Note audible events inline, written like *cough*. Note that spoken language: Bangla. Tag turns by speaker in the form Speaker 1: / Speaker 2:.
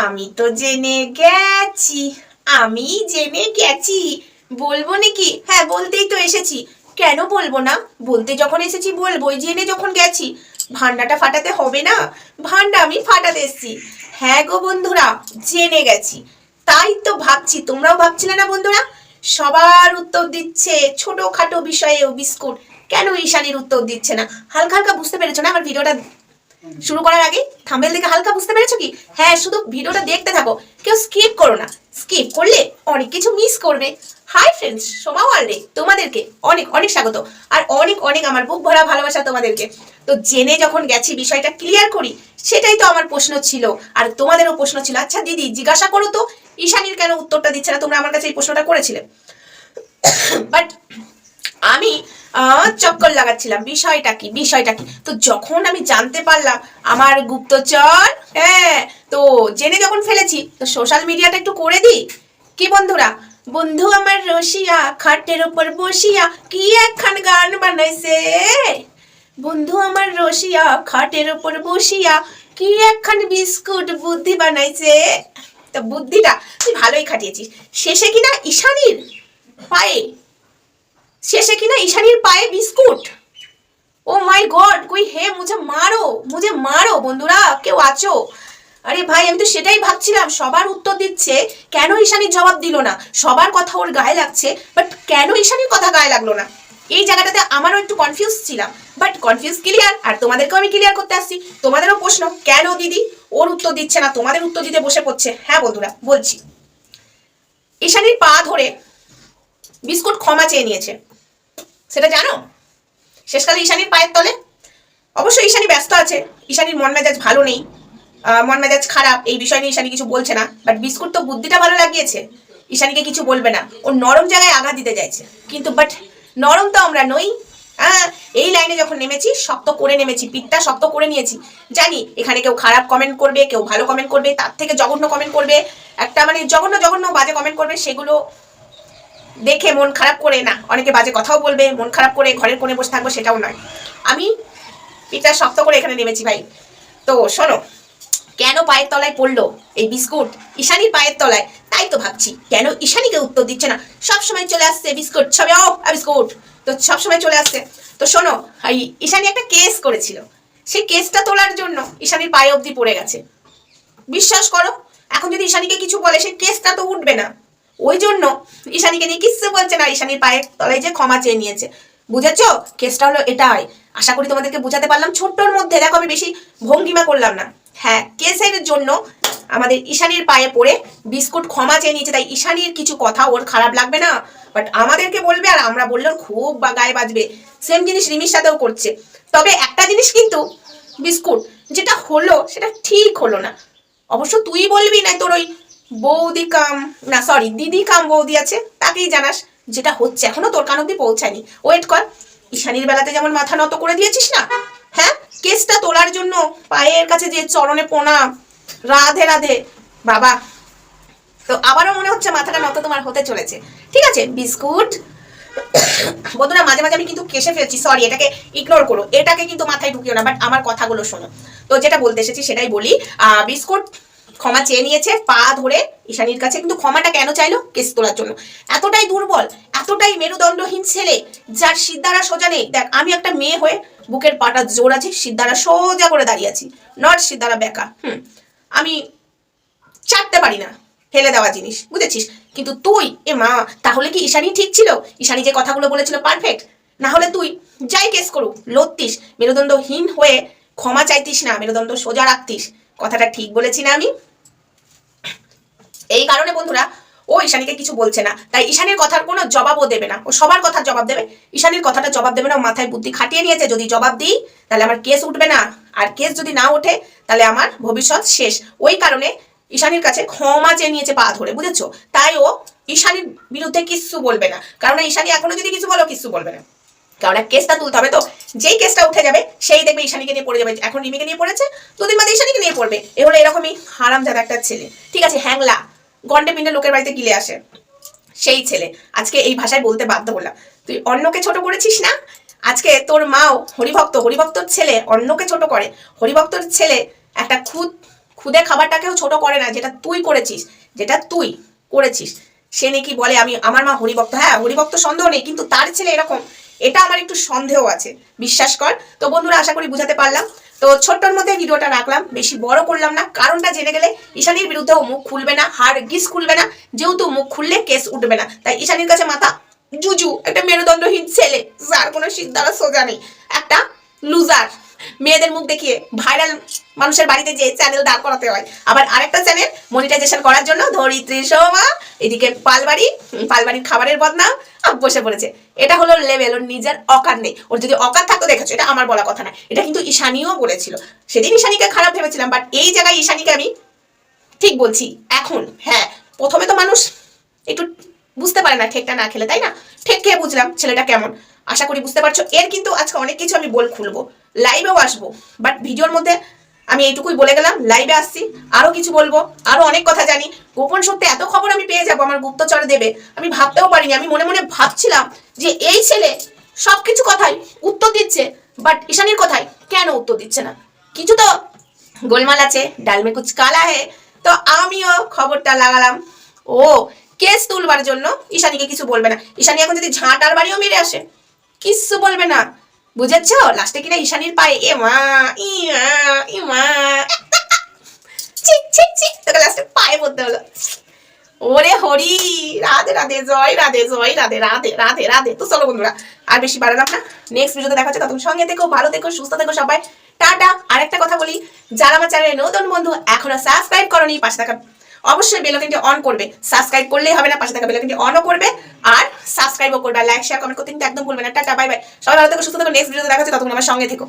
Speaker 1: আমি তো জেনে গেছি, আমি জেনে গেছি। বলব নাকি? হ্যাঁ বলতেই তো এসেছি। কেন বলব না? বলতে যখন এসেছি বলবোই, জেনে যখন গেছি। ভান্ডাটা ফাটাতে হবে না? ভান্ডা আমি ফাটাতে এসেছি। হ্যাঁ গো বন্ধুরা, জেনে গেছি। তাই তো ভাবছি, তোমরাও ভাবছিলে না বন্ধুরা? সবার উত্তর দিচ্ছে ছোটখাটো বিষয়েও বিস্কুট। কেন ঈশানির উত্তর দিচ্ছে না? হালকা হালকা বুঝতে পেরেছ না আমার ভিডিওটা? শুরু করার আগে থাম্বেল দেখে হালকা বুঝতে পেরেছ কি? হ্যাঁ শুধু ভিডিওটা দেখতে থাকো। কেউ স্কিপ করো না। স্কিপ করলে অনেক কিছু মিস করবে। হাই ফ্রেন্ডস সোমা ওয়ার্ল্ডে তোমাদেরকে অনেক অনেক স্বাগত। আর অনেক অনেক আমার বুক ভরা ভালোবাসা তোমাদেরকে। তো জেনে যখন গেছি বিষয়টা ক্লিয়ার করি, সেটাই তো আমার প্রশ্ন ছিল। আর তোমাদেরও প্রশ্ন ছিল। আচ্ছা দিদি, জিজ্ঞাসা করো তো। ঈশানীর কেন উত্তরটা দিচ্ছে না? তোমরা আমার কাছে এই প্রশ্নটা করেছিলে। *coughs* বাট চক্কর লাগাচ্ছিলাম। বিষয়টা কি? বিষয়টা কি? তো যখন আমি জানতে পারলাম, আমার গুপ্তচর হ্যাঁ তো জেনে যখন ফেলেছি, তো সোশ্যাল মিডিয়াটা একটু করে দিই। কি বন্ধুরা? বন্ধু আমার রসিয়া, খাটের ওপর বসিয়া কি একখান গান বানাইছে? বন্ধু আমার রসিয়া, খাটের ওপর বসিয়া কি একখান বিস্কুট বুদ্ধি বানাইছে? তো বুদ্ধিটা তুই ভালোই খাটিয়েছিস। শেষে কিনা ঈশানীর পায়ে শেষে কিনা ঈশানির পায়ে বিস্কুট। ও মাই গড, কই হে, মুঝে মারো মুঝে মারো, বন্ধুরা, কেউ আছো? আরে ভাই, আমি তো সেটাই ভাবছিলাম, সবার উত্তর দিচ্ছে, কেন ঈশানির জবাব দিল না? সবার কথা ওর গায়ে লাগছে বাট কেন ঈশানির কথা গায়ে লাগল না? এই জায়গাটাতে আমারও একটু কনফিউজ ছিলাম বাট কনফিউজ ক্লিয়ার আর তোমাদেরকেও আমি ক্লিয়ার করতে আসছি। তোমাদেরও প্রশ্ন, কেন দিদি? ওর উত্তর দিচ্ছে না, তোমাদের উত্তর দিতে বসে পড়ছে। হ্যাঁ বন্ধুরা, বলছি। ঈশানির পা ধরে বিস্কুট ক্ষমা চেয়ে নিয়েছে। সেটা জানো? শেষকালে ঈশানীর পায়ের তলে। অবশ্যই ঈশানী ব্যস্ত আছে। ঈশানীর মন মেজাজ ভালো নেই। মন মেজাজ খারাপ। এই বিষয় নিয়ে ঈশানী কিছু বলছে না। বাট বিস্কুট তো বুদ্ধিটা ভালো লাগিয়েছে। ঈশানীকে কিছু বলবে না। ও নরম জায়গায় আঘাত দিতে চাইছে। কিন্তু বাট নরম তো আমরা নই। হ্যাঁ এই লাইনে যখন নেমেছি, শক্ত করে নেমেছি। পিঠটা শক্ত করে নিয়েছি। জানি, এখানে কেউ খারাপ কমেন্ট করবে, কেউ ভালো কমেন্ট করবে, তার থেকে জঘন্য কমেন্ট করবে। একটা মানে জঘন্য জঘন্য বাজে কমেন্ট করবে, সেগুলো দেখে মন খারাপ করে না। অনেকে বাজে কথাও বলবে, মন খারাপ করে ঘরের কোণে বসে থাকব সেটাও নয়। আমি পিঠটা শক্ত করে এখানে নেমেছি ভাই। তো শোনো, কেন পায়ের তলায় পড়ল এই বিস্কুট? ঈশানির পায়ের তলায়। তাই তো ভাবছি, কেন ঈশানিকে উত্তর দিচ্ছে না? সব সময় চলে আসছে বিস্কুট, ছবি ও বিস্কুট। তো সব সময় চলে আসছে। তো শোনো, এই ঈশানি একটা কেস করেছিল। সেই কেসটা তোলার জন্য ঈশানীর পায়ে অবধি পড়ে গেছে। বিশ্বাস করো, এখন যদি ঈশানিকে কিছু বলে সেই কেসটা তো উঠবে না। ওই জন্য ঈশানীকে নিয়ে কিচ্ছু বলছে না, ঈশানীর পায়ের তলায় যে ক্ষমা চেয়ে নিয়েছে। বুঝেছ? কেসটা হলো এটাই। আশা করি তোমাদেরকে বোঝাতে পারলাম। ছোট্টর মধ্যে দেখো আমি বেশি ভঙ্গিমা করলাম না। হ্যাঁ কেসের জন্য আমাদের ঈশানীর পায়ে পড়ে বিস্কুট ক্ষমা চেয়ে নিয়েছে, তাই ঈশানীর কিছু কথা ওর খারাপ লাগবে না। বাট আমাদেরকে বলবে আর আমরা বললেও খুব বা গায়ে বাজবে। সেম জিনিস রিমির সাথেও করছে। তবে একটা জিনিস কিন্তু বিস্কুট, যেটা হলো সেটা ঠিক হলো না। অবশ্য তুই বলবি না তোর ওই বৌদি কাম না সরি দিদি কাম বৌদি আছে, তাকেই জানাস, যেটা হচ্ছে, এখনও তোর কান অব্দি পৌঁছায়নি। ওয়েট কর, ঈশানীর বেলাতে যেমন মাথা নত করে দিয়েছিস না? হ্যাঁ? কেসটা তোলার জন্য পায়ের কাছে যে চরণে প্রণাম, রাধে রাধে, বাবা। তো আবারও মনে হচ্ছে মাথাটা নত তোমার হতে চলেছে। ঠিক আছে, বিস্কুট। বন্ধুরা, মাঝে মাঝে আমি কিন্তু কেসে ফেলছি সরি এটাকে ইগনোর করো। এটাকে কিন্তু মাথায় ঢুকিও না বাট আমার কথাগুলো শোনো। তো যেটা বলতে এসেছি সেটাই বলি। বিস্কুট ক্ষমা চেয়ে নিয়েছে, পা ধরে ঈশানীর কাছে। কিন্তু ক্ষমাটা কেন চাইলো? কেস তোলার জন্য। এতটাই দুর্বল, এতটাই মেরুদণ্ডহীন ছেলে, যার সিদ্ধারা সোজা নেই দেখ, আমি একটা মেয়ে হয়ে বুকের পাটা জোর আছে, সিদ্ধারা সোজা করে দাঁড়িয়ে আছি। নট সিদ্ধারা বেকা, হুম। আমি চাটতে পারি না, ফেলে দেওয়া জিনিস, বুঝেছিস? কিন্তু তুই, এ মা, তাহলে কি ঈশানি ঠিক ছিল? ঈশানি যে কথাগুলো বলেছিল পারফেক্ট না হলে তুই যাই কেস করু লড়তিস, মেরুদণ্ডহীন হয়ে ক্ষমা চাইতিস না, মেরুদণ্ড সোজা রাখতিস। কথাটা ঠিক বলেছি না আমি। এই কারণে বন্ধুরা, ও ঈশানীকে কিছু বলছে না। তাই ঈশানীর কথার কোনো জবাবও দেবে না। ও সবার কথার জবাব দেবে। ঈশানীর কথাটা জবাব দেবে না মাথায় বুদ্ধি খাটিয়ে নিয়েছে। যদি জবাব দিই, তাহলে আমার কেস উঠবে না। আর কেস যদি না ওঠে, তাহলে আমার ভবিষ্যৎ শেষ। ওই কারণে ঈশানীর কাছে ক্ষমা চেয়ে নিয়েছে পা ধরে, বুঝেছ? তাই ও ঈশানীর বিরুদ্ধে কিচ্ছু বলবে না। কারণ ঈশানী এখনও যদি কিছু বলো কিচ্ছু বলবে না। কারণ এক কেসটা তুলতে হবে তো। যেই কেসটা উঠে যাবে, সেই দেখবে ঈশানীকে নিয়ে পড়ে যাবে। এখন রিমিকে নিয়ে পড়েছে, দুদিন বাদে ঈশানীকে নিয়ে পড়বে। এ হলো এরকমই হারাম একটা ছেলে। ঠিক আছে, হ্যাংলা। গন্ডে পিন্ডে লোকের বাড়িতে গিলে আসে। সেই ছেলে। আজকে এই ভাষায় বলতে বাধ্য হলাম। তুই অন্যকে ছোট করেছিস না? আজকে তোর মাও হরিভক্ত হরিভক্তর ছেলে অন্যকে ছোট করে। হরিভক্তর ছেলে একটা খুদ, খুদে খাবারটাকেও ছোট করে না, যেটা তুই করেছিস, যেটা তুই করেছিস। সে নাকি বলে, আমি, আমার মা হরিভক্ত। হ্যাঁ হরিভক্ত সন্দেহ নেই, কিন্তু তার ছেলে এরকম। এটা আমার একটু সন্দেহ আছে। বিশ্বাস কর। তো বন্ধুরা, আশা করি বুঝাতে পারলাম। তো মধ্যে ভিডিওটা রাখলাম, বেশি বড় করলাম না। কারণটা জেনে গেলে ঈশানীর বিরুদ্ধেও মুখ খুলবে না, হার গিস খুলবে না, যেহেতু মুখ খুললে কেস উঠবে না। তাই ঈশানির কাছে মাথা, জুজু, একটা মেরুদণ্ডহীন ছেলে, যার কোনো সিদ্ধারা সোজা নেই। একটা লুজার মেয়েদের মুখ দেখিয়ে ভাইরাল মানুষের বাড়িতে যে চ্যানেল দাঁড় করাতে হয়। আবার আরেকটা চ্যানেল মনিটাইজেশন করার জন্য ধরিত্রী সোমা, এদিকে পালবাড়ি পালবাড়ির খাবারের বদনাম বসে পড়েছে। এটা হলো লেভেল ওর নিজের অকার নেই। ওর যদি অকার থাকতো, দেখেছ, এটা আমার বলা কথা না। এটা কিন্তু ঈশানীও বলেছিল। সেদিন ঈশানীকে খারাপ ভেবেছিলাম বাট এই জায়গায় ঈশানীকে আমি ঠিক বলছি, এখন হ্যাঁ প্রথমে তো মানুষ একটু বুঝতে পারে না ঠেকটা না খেলে, তাই না? ঠেক খেয়ে বুঝলাম ছেলেটা কেমন। আশা করি বুঝতে পারছ। এর কিন্তু আজকে অনেক কিছু আমি বল খুলবো। লাইভেও আসব। বাট ভিডিওর মধ্যে আমি এইটুকুই বলে গেলাম। লাইভে আসছি, আরও কিছু বলব, আরও অনেক কথা জানি। গোপন সত্যি এত খবর আমি পেয়ে যাব, আমার গুপ্তচর দেবে। আমি ভাবতেও পারিনি, আমি মনে মনে ভাবছিলাম যে এই ছেলে সবকিছু কথাই উত্তর দিচ্ছে বাট ঈশানীর কথাই কেন উত্তর দিচ্ছে না? কিছু তো গোলমাল আছে, ডালমে কুচ কালা হে তো আমিও খবরটা লাগালাম। ও কেস তুলবার জন্য ঈশানীকে কিছু বলবে না। ঈশানী এখন যদি ঝাঁটার বাড়িও মেরে আসে, কিচ্ছু বলবে না। বুঝেছ? লাস্টে কিনা ঈশানীর পায়ে, এ মা, ই মা ই মা। *laughs* তোকে লাস্টে পায়ে ওরে হরি, রাধে রাধে, জয় রাধে জয়, রাধে রাধে রাধে রাধে। তো চলো বন্ধুরা, আর বেশি না। নেক্সট দেখা সঙ্গে ভালো সুস্থ থেকো সবাই। কথা বলি, যারা আমার চ্যানেলে নতুন বন্ধু, এখনও সাবস্ক্রাইব করনি, পাশে থাকা অবশ্যই বেলকিনটি অন করবে। সাবস্ক্রাইব করলেই হবে না, পাশে থাকা বেলাকিনটি অনও করবে। আর সাবস্ক্রাইবও করবে লাইক শেয়ার কমেন্ট করতে কিন্তু একদম ভুলবে না। টাটা বাই বাই সবাই ভালো থেকো, সুস্থ থেকো। নেক্সট ভিডিওতে দেখা হচ্ছে, ততক্ষণ আমার সঙ্গে থেকো।